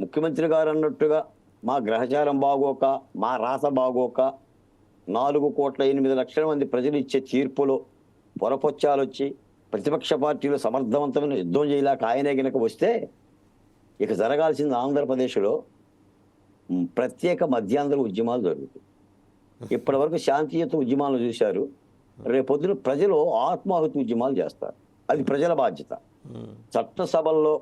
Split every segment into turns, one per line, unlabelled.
ముఖ్యమంత్రి గారు అన్నట్టుగా మా గ్రహచారం బాగోక మా రాత బాగోక నాలుగు కోట్ల ఎనిమిది లక్షల మంది ప్రజలు ఇచ్చే తీర్పులో పొరపొచ్చాలు వచ్చి ప్రతిపక్ష పార్టీలు సమర్థవంతమైన యుద్ధం చేయలేక ఆయనే గనక వస్తే ఇక జరగాల్సింది ఆంధ్రప్రదేశ్లో ప్రత్యేక మధ్యాంధ్ర ఉద్యమాలు జరుగుతాయి. ఇప్పటి వరకు శాంతియుత ఉద్యమాలు చూశారు. రేపొద్దున ప్రజలు ఆత్మాహుతి ఉద్యమాలు చేస్తారు. అది ప్రజల బాధ్యత. చట్టసభల్లో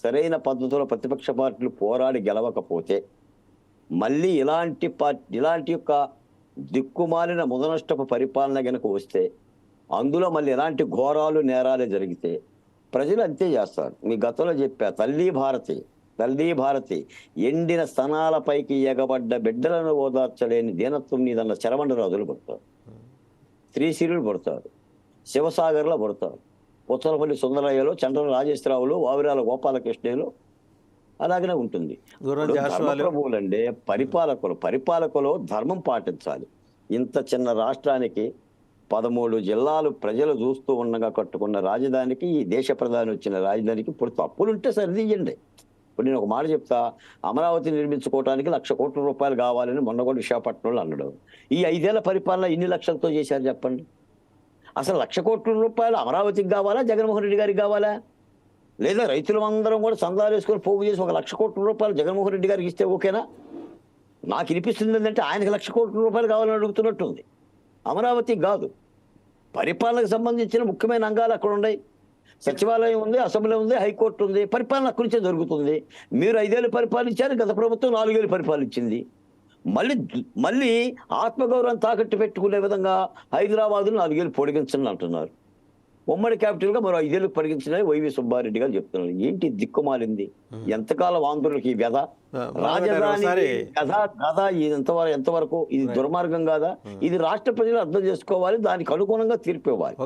సరైన పద్ధతిలో ప్రతిపక్ష పార్టీలు పోరాడి గెలవకపోతే మళ్ళీ ఇలాంటి పార్టీ ఇలాంటి యొక్క దిక్కుమాలిన ముదనష్టపు పరిపాలన గనక వస్తే అందులో మళ్ళీ ఎలాంటి ఘోరాలు నేరాలు జరిగితే ప్రజలు అంతే చేస్తారు. మీ గతంలో చెప్పా తల్లి భారతి తల్లి భారతి ఎండిన స్థనాలపైకి ఎగబడ్డ బిడ్డలను ఓదార్చలేని దీనత్వం నీదన్న చరమండ రాజులు పడతారు. శ్రీశీలుడు పడతారు. శివసాగర్లో పడతారు. ఉత్తరపల్లి సుందరయ్యలో చంద్ర రాజేశ్వరరావులు వావిరాల గోపాలకృష్ణలో అలాగనే ఉంటుంది. ధర్మప్రభువులంటే పరిపాలకులు పరిపాలకులు ధర్మం పాటించాలి. ఇంత చిన్న రాష్ట్రానికి పదమూడు జిల్లాలు ప్రజలు చూస్తూ ఉండగా కట్టుకున్న రాజధానికి ఈ దేశ ప్రధాని వచ్చిన రాజధానికి ఇప్పుడు తప్పులుంటే సరిదియ్యండి. ఇప్పుడు నేను ఒక మాట చెప్తా అమరావతి నిర్మించుకోవడానికి లక్ష కోట్ల రూపాయలు కావాలని మొన్న కూడా విశాఖపట్నంలో అన్నాడు. ఈ ఐదేళ్ళ పరిపాలన ఎన్ని లక్షలతో చేశారు చెప్పండి? అసలు లక్ష కోట్ల రూపాయలు అమరావతికి కావాలా జగన్మోహన్ రెడ్డి గారికి కావాలా? లేదా రైతులు అందరం కూడా సందాలు వేసుకొని పోగు చేసి ఒక లక్ష కోట్ల రూపాయలు జగన్మోహన్ రెడ్డి గారికి ఇస్తే ఓకేనా? నాకు వినిపిస్తుంది ఏంటంటే ఆయనకి లక్ష కోట్ల రూపాయలు కావాలని అడుగుతున్నట్టుంది. అమరావతి కాదు. పరిపాలనకు సంబంధించిన ముఖ్యమైన అంగాలు అక్కడ ఉన్నాయి. సచివాలయం ఉంది అసెంబ్లీ ఉంది హైకోర్టు ఉంది. పరిపాలన అక్కడి నుంచే జరుగుతుంది. మీరు ఐదేళ్ళు పరిపాలించారు గత ప్రభుత్వం నాలుగేళ్ళు పరిపాలించింది. మళ్ళీ మళ్ళీ ఆత్మగౌరవం తాకట్టు పెట్టుకునే విధంగా హైదరాబాద్ నాలుగేళ్ళు పొడిగించండి అంటున్నారు. ఉమ్మడి క్యాపిటల్గా మరో ఐదేళ్ళు పొడిగించిన వైవి సుబ్బారెడ్డి గారు చెప్తున్నారు. ఏంటి దిక్కుమాలింది? ఎంతకాలం ఆంధ్రులకి ఈ వ్యధ? రాజధాని కథ కథ ఇది ఎంతవరకు ఎంతవరకు? ఇది దుర్మార్గం కాదా? ఇది రాష్ట్ర ప్రజలు అర్థం చేసుకోవాలి దానికి అనుగుణంగా తీర్పు ఇవ్వాలి.